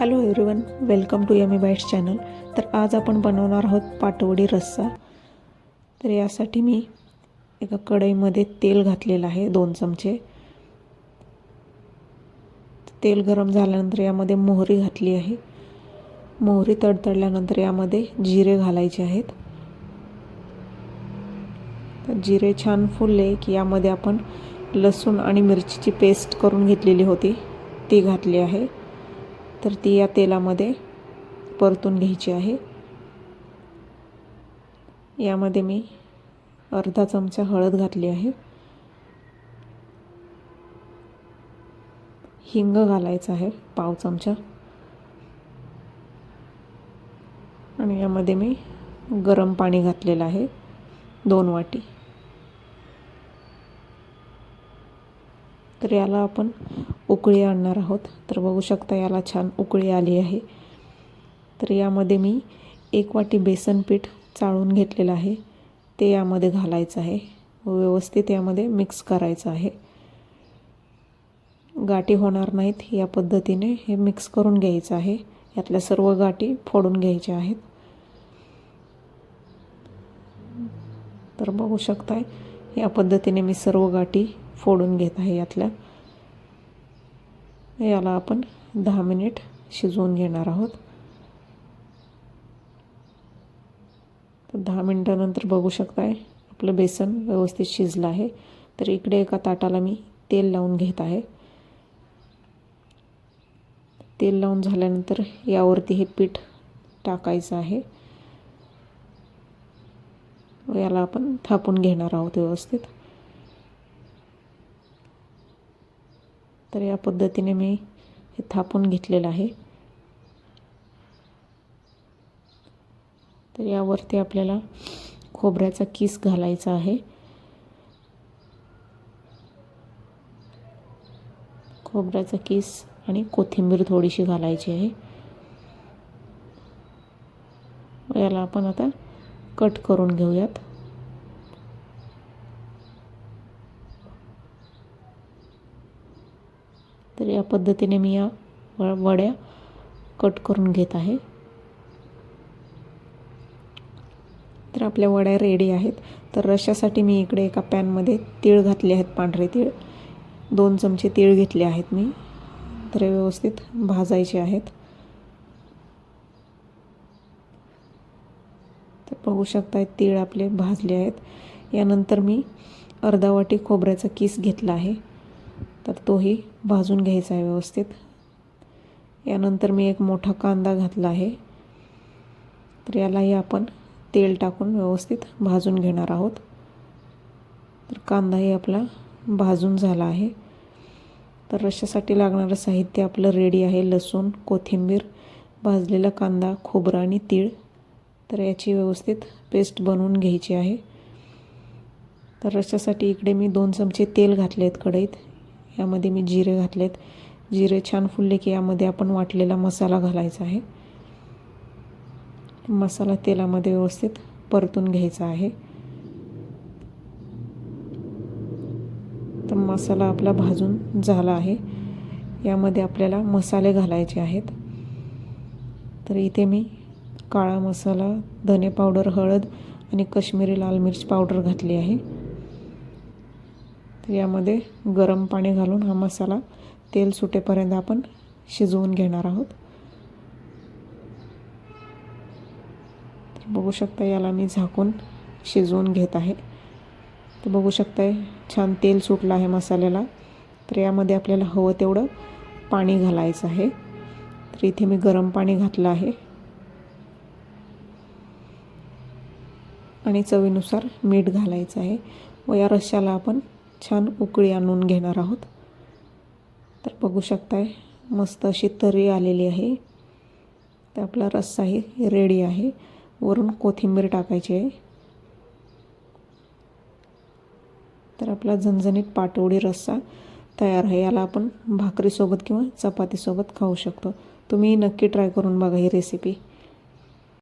Hello everyone welcome to yummy bites channel तर आज आपण बनवणार आहोत पाटवडी रस्सा. तर यासाठी मी एका कढईमध्ये तेल घातलेलं आहे दोन चमचे. तेल गरम झाल्यानंतर यामध्ये मोहरी घातली आहे. मोहरी तडतडल्यानंतर यामध्ये जिरे घालायचे आहेत. तर जिरे छान फुलले की यामध्ये आपण लसूण आणि मिरचीची पेस्ट करून घेतलेली होती ती घातली आहे. तर ती या तेलामध्ये परतून घ्यायची आहे. यामध्ये मी अर्धा चमचा हळद घातली आहे. हिंग घालायचं आहे पाव चमचा. आणि यामध्ये मी गरम पाणी घातलेलं आहे दोन वाटी. तर याला आपण उकळी आणणार आहोत. तर बघू शकता याला छान उकळी आली आहे. तर यामध्ये मी एक वाटी बेसन पीठ चाळून घेतलेलं आहे. ते यामध्ये घालायचं आहे व व्यवस्थित यामध्ये मिक्स करायचं आहे. गाठी होणार नाहीत या पद्धतीने हे मिक्स करून घ्यायचं आहे. यातल्या सर्व गाठी फोडून घ्यायच्या आहेत. तर बघू शकताय या पद्धतीने मी सर्व गाठी फोडून घेत आहे यातल्या. याला आपण दहा मिनिट शिजवून घेणार आहोत. तर दहा मिनटानंतर बघू शकताय आपलं बेसन व्यवस्थित शिजलं आहे. तर इकडे एका ताटाला मी तेल लावून घेत आहे. तेल लावून झाल्यानंतर यावरती हे पीठ टाकायचं आहे. याला आपण थापून घेणार आहोत व्यवस्थित. तर या पद्धतीने मी हे थापून घेतलेलं आहे. तर यावरती आपल्याला खोबऱ्याचा किस घालायचा आहे. खोबऱ्याचा किस आणि कोथिंबीर थोडीशी घालायची आहे. याला आपण आता कट करून घेऊयात. तर या पद्धतीने मी या वड्या कट करून घेत आहे. तर आपल्या वड्या रेडी आहेत. तर रशासाठी मी इकडे एका पॅनमध्ये तीळ घातले आहेत पांढरे तीळ. दोन चमचे तीळ घेतले आहेत मी. तर व्यवस्थित भाजायचे आहेत. तर बघू शकता तीळ आपले भाजले आहेत. यानंतर मी अर्धा वाटी खोबऱ्याचा किस घेतला आहे. तर तोही भाजून घ्यायचा आहे व्यवस्थित. यानंतर मी एक मोठा कांदा घातला आहे. तर यालाही आपण तेल टाकून व्यवस्थित भाजून घेणार आहोत. तर कांदाही आपला भाजून झाला आहे. तर रशासाठी लागणारं साहित्य आपलं रेडी आहे. लसूण कोथिंबीर भाजलेला कांदा खोबरं आणि तीळ. तर याची व्यवस्थित पेस्ट बनवून घ्यायची आहे. तर रशासाठी इकडे मी दोन चमचे तेल घातले आहेत कढईत. यामध्ये मी जिरे घातलेत. जिरे छान फुलले की यामध्ये आपण वाटलेला मसाला घालायचा आहे. मसाला तेलामध्ये व्यवस्थित परतून घ्यायचा आहे. तर मसाला आपला भाजून झाला आहे. यामध्ये आपल्याला मसाले घालायचे आहेत. तर इथे मी काळा मसाला धने पावडर हळद आणि कश्मीरी लाल मिर्च पावडर घातली आहे. तर यामध्ये गरम पाणी घालून हा मसाला तेल सुटेपर्यंत आपण शिजवून घेणार आहोत. तर बघू शकता याला मी झाकून शिजवून घेत आहे. तर बघू शकताय छान तेल सुटलं आहे मसाल्याला. तर यामध्ये आपल्याला हवं तेवढं पाणी घालायचं आहे. तर इथे मी गरम पाणी घातलं आहे. आणि चवीनुसार मीठ घालायचं आहे. व या रश्श्याला आपण छान उकळी आणून घेणार आहोत. तर बघू शकताय मस्त अशी तरी आलेली आहे. तर आपला रस्साही रेडी आहे. वरून कोथिंबीर टाकायची आहे. तर आपला झणझणीत पाटवडी रस्सा तयार आहे. याला आपण भाकरीसोबत किंवा चपातीसोबत खाऊ शकतो. तुम्ही नक्की ट्राय करून बघा ही रेसिपी